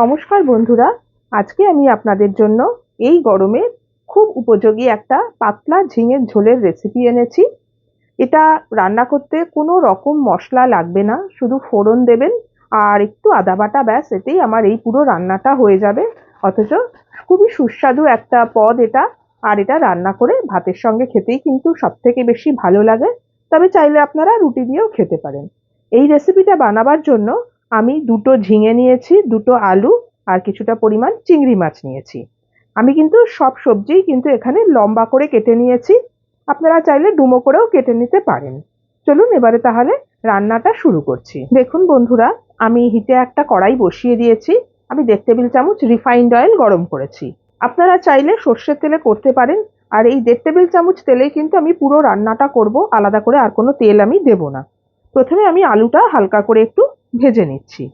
নমস্কার বন্ধুরা, আজকে আমি আপনাদের জন্য এই গরমে খুব উপযোগী একটা পাতলা ঝিঙের ঝোলের রেসিপি এনেছি। এটা রান্না করতে কোনো রকম মশলা লাগবে না, শুধু ফোড়ন দেবেন আর একটু আদা বাটা ব্যাস, এতেই আমার এই পুরো রান্নাটা হয়ে যাবে। অথচ খুবই সুস্বাদু একটা পদ এটা, আর এটা রান্না করে ভাতের সঙ্গে খেতেই কিন্তু সব থেকে বেশি ভালো লাগে। তবে চাইলে আপনারা রুটি দিয়েও খেতে পারেন। এই রেসিপিটা বানাবার জন্য আমি দুটো ঝিঙে নিয়েছি, দুটো আলু আর কিছুটা পরিমাণ চিংড়ি মাছ নিয়েছি। আমি কিন্তু সব সবজিই কিন্তু এখানে লম্বা করে কেটে নিয়েছি। আপনারা চাইলে ডুমো করেও কেটে নিতে পারেন। চলুন এবারে তাহলে রান্নাটা শুরু করছি। দেখুন বন্ধুরা, আমি হিটে একটা কড়াই বসিয়ে দিয়েছি। আমি দেড় টেবিল চামচ রিফাইন্ড অয়েল গরম করেছি। আপনারা চাইলে সর্ষের তেলে করতে পারেন। আর এই দেড় টেবিল চামচ তেলেই কিন্তু আমি পুরো রান্নাটা করব। আলাদা করে আর কোনো তেল আমি দেব না। প্রথমে আমি আলুটা হালকা করে একটু ভেজে নিচ্ছি।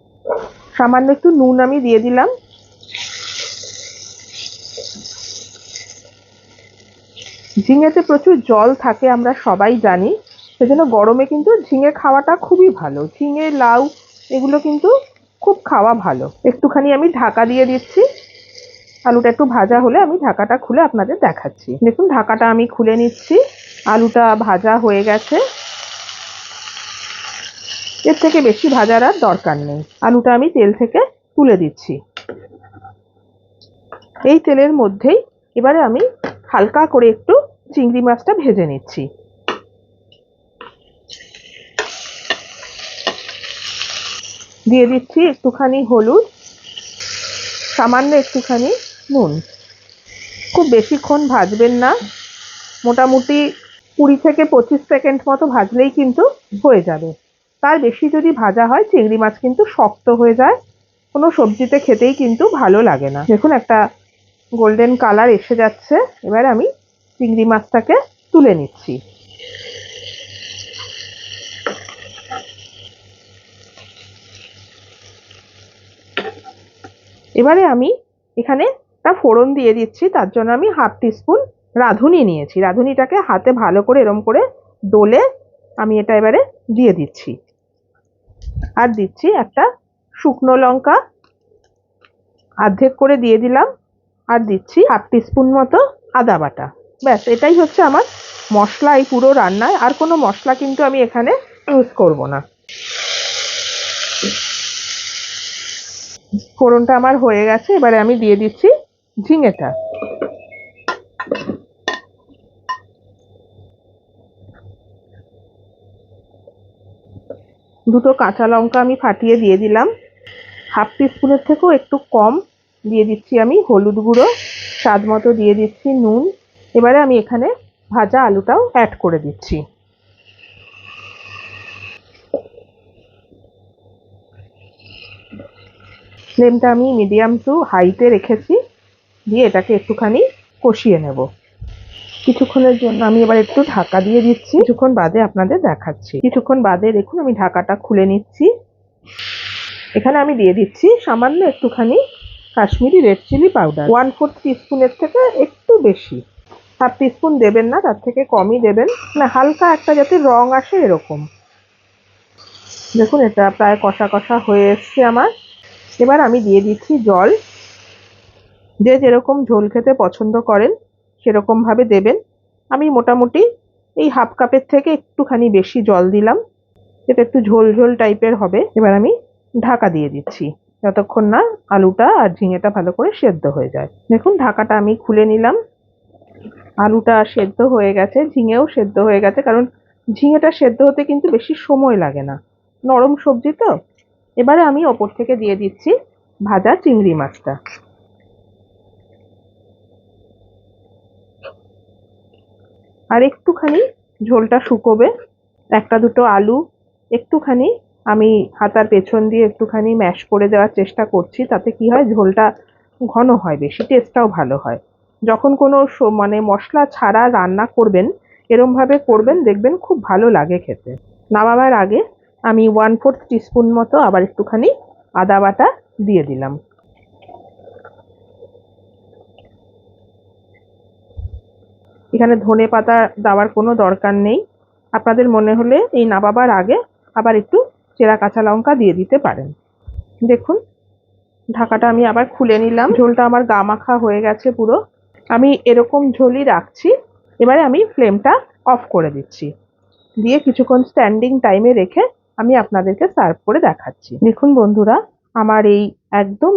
সামান্য একটু নুন আমি দিয়ে দিলাম। ঝিঙেতে প্রচুর জল থাকে, আমরা সবাই জানি। সেজন্য গরমে কিন্তু ঝিঙে খাওয়াটা খুবই ভালো। ঝিঙে, লাউ, এগুলো কিন্তু খুব খাওয়া ভালো। একটুখানি আমি ঢাকা দিয়ে দিচ্ছি। আলুটা একটু ভাজা হলে আমি ঢাকাটা খুলে আপনাদের দেখাচ্ছি। দেখুন, ঢাকাটা আমি খুলে নিচ্ছি। আলুটা ভাজা হয়ে গেছে। এর থেকে বেশি ভাজার আর দরকার নেই। আলুটা আমি তেল থেকে তুলে দিচ্ছি। এই তেলের মধ্যেই এবারে আমি হালকা করে একটু চিংড়ি মাছটা ভেজে নিচ্ছি। দিয়ে দিচ্ছি একটুখানি হলুদ, সামান্য একটুখানি নুন। খুব বেশিক্ষণ ভাজবেন না। মোটামুটি কুড়ি থেকে পঁচিশ সেকেন্ড মতো ভাজলেই কিন্তু হয়ে যাবে। তার বেশি যদি ভাজা হয়, চিংড়ি মাছ কিন্তু শক্ত হয়ে যায়। কোনো সবজিতে খেতেই কিন্তু ভালো লাগে না। দেখুন, একটা গোল্ডেন কালার এসে যাচ্ছে। এবার আমি চিংড়ি মাছটাকে তুলে নিচ্ছি। এবারে আমি এখানে একটা ফোড়ন দিয়ে দিচ্ছি। তার জন্য আমি হাফ টিস্পুন রাঁধুনি নিয়েছি। রাঁধুনিটাকে হাতে ভালো করে এরম করে ডলে আমি এটা এবারে দিয়ে দিচ্ছি। আর দিচ্ছি একটা শুকনো লঙ্কা। অর্ধেক করে দিয়ে দিলাম। আর দিচ্ছি হাফ টিস্পুন মতো আদা বাটা। ব্যাস, এটাই হচ্ছে আমার মশলা এই পুরো রান্নায়। আর কোনো মশলা কিন্তু আমি এখানে ইউজ করব না। ফোড়নটা আমার হয়ে গেছে। এবারে আমি দিয়ে দিচ্ছি ঝিঙেটা। দুটো কাঁচা লঙ্কা আমি ফাটিয়ে দিয়ে দিলাম। হাফ টিস্পুনের থেকেও একটু কম দিয়ে দিচ্ছি আমি হলুদ গুঁড়ো, স্বাদ মতো দিয়ে দিচ্ছি নুন। এবারে আমি এখানে ভাজা আলুটাও অ্যাড করে দিচ্ছি। ফ্লেমটা আমি মিডিয়াম টু হাইতে রেখেছি, দিয়ে এটাকে একটুখানি কষিয়ে নেব। কিছুক্ষণের জন্য আমি এবার একটু ঢাকা দিয়ে দিচ্ছি। কিছুক্ষণ বাদে আপনাদের দেখাচ্ছি। কিছুক্ষণ বাদে দেখুন, আমি ঢাকাটা খুলে নিচ্ছি। এখানে আমি দিয়ে দিচ্ছি সামান্য একটুখানি Kashmiri red chilli powder. One fourth টিস্পুনের থেকে একটু বেশি। হাফ টিস্পুন দেবেন না, তার থেকে কমই দেবেন। মানে হালকা একটা যাতে রং আসে এরকম। দেখুন, এটা প্রায় কষা কষা হয়ে এসছে আমার। এবার আমি দিয়ে দিচ্ছি জল। যে যেরকম ঝোল খেতে পছন্দ করেন সেরকমভাবে দেবেন। আমি মোটামুটি এই হাফ কাপের থেকে একটুখানি বেশি জল দিলাম। এটা একটু ঝোল ঝোল টাইপের হবে। এবার আমি ঢাকা দিয়ে দিচ্ছি। যতক্ষণ না আলুটা আর ঝিঙেটা ভালো করে সেদ্ধ হয়ে যায়। দেখুন, ঢাকাটা আমি খুলে নিলাম। আলুটা সেদ্ধ হয়ে গেছে, ঝিঙেও সেদ্ধ হয়ে গেছে, কারণ ঝিঙেটা সেদ্ধ হতে কিন্তু বেশি সময় লাগে না। নরম সবজি তো। এবারে আমি ওপর থেকে দিয়ে দিচ্ছি ভাজা চিংড়ি মাছটা। আর একটুখানি ঝোলটা শুকোবে। একটা দুটো আলু, একটুখানি আমি হাতার পেছন দিয়ে একটুখানি ম্যাশ করে দেওয়ার চেষ্টা করছি, তাতে কি হয়, ঝোলটা ঘন হয় বেশি টেস্টটাও ভালো হয়। যখন কোনো মানে মশলা ছাড়া রান্না করবেন, এরমভাবে করবেন, দেখবেন খুব ভালো লাগে খেতে। নামাবার আগে আমি ওয়ান ফোর্থ টিস্পুন মতো আবার একটুখানি আদা বাটা দিয়ে দিলাম। এখানে ধনে পাতা দেওয়ার কোনো দরকার নেই। আপনাদের মনে হলে এই নাবাবার আগে আবার একটু চেরা কাঁচা লঙ্কা দিয়ে দিতে পারেন। দেখুন, ঢাকাটা আমি আবার খুলে নিলাম। ঝোলটা আমার গা মাখা হয়ে গেছে পুরো। আমি এরকম ঝোলই রাখছি। এবারে আমি ফ্লেমটা অফ করে দিচ্ছি। দিয়ে কিছুক্ষণ স্ট্যান্ডিং টাইমে রেখে আমি আপনাদেরকে সার্ভ করে দেখাচ্ছি। দেখুন বন্ধুরা, আমার এই একদম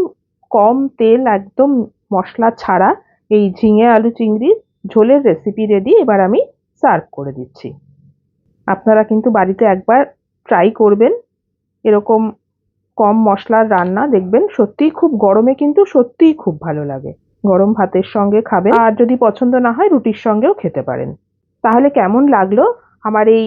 কম তেল, একদম মশলা ছাড়া এই ঝিঙে, আলু চিংড়ির ঝোলের রেসিপি রেডি এবার আমি সার্ভ করে দিচ্ছি। আপনারা কিন্তু বাড়িতে একবার ট্রাই করবেন। এরকম কম মশলার রান্না দেখবেন সত্যিই খুব গরমে কিন্তু সত্যিই খুব ভালো লাগে। গরম ভাতের সঙ্গে খাবেন আর যদি পছন্দ না হয় রুটির সঙ্গেও খেতে পারেন। তাহলে কেমন লাগল আমার এই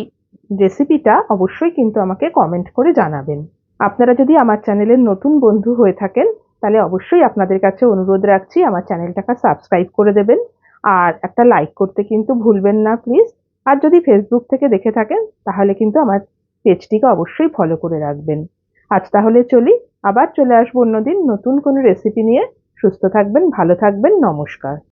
রেসিপিটা অবশ্যই কিন্তু আমাকে কমেন্ট করে জানাবেন। আপনারা যদি আমার চ্যানেলের নতুন বন্ধু হয়ে থাকেন তাহলে অবশ্যই আপনাদের কাছে অনুরোধ রাখছি আমার চ্যানেলটাকে সাবস্ক্রাইব করে দেবেন। আর একটা লাইক করতে কিন্তু ভুলবেন না প্লিজ আর যদি ফেসবুক থেকে দেখে থাকেন, তাহলে কিন্তু আমার পেজটিকে অবশ্যই ফলো করে রাখবেন। আজ তাহলে চলি, আবার চলে আসব অন্যদিন নতুন কোনো রেসিপি নিয়ে। সুস্থ থাকবেন, ভালো থাকবেন, নমস্কার।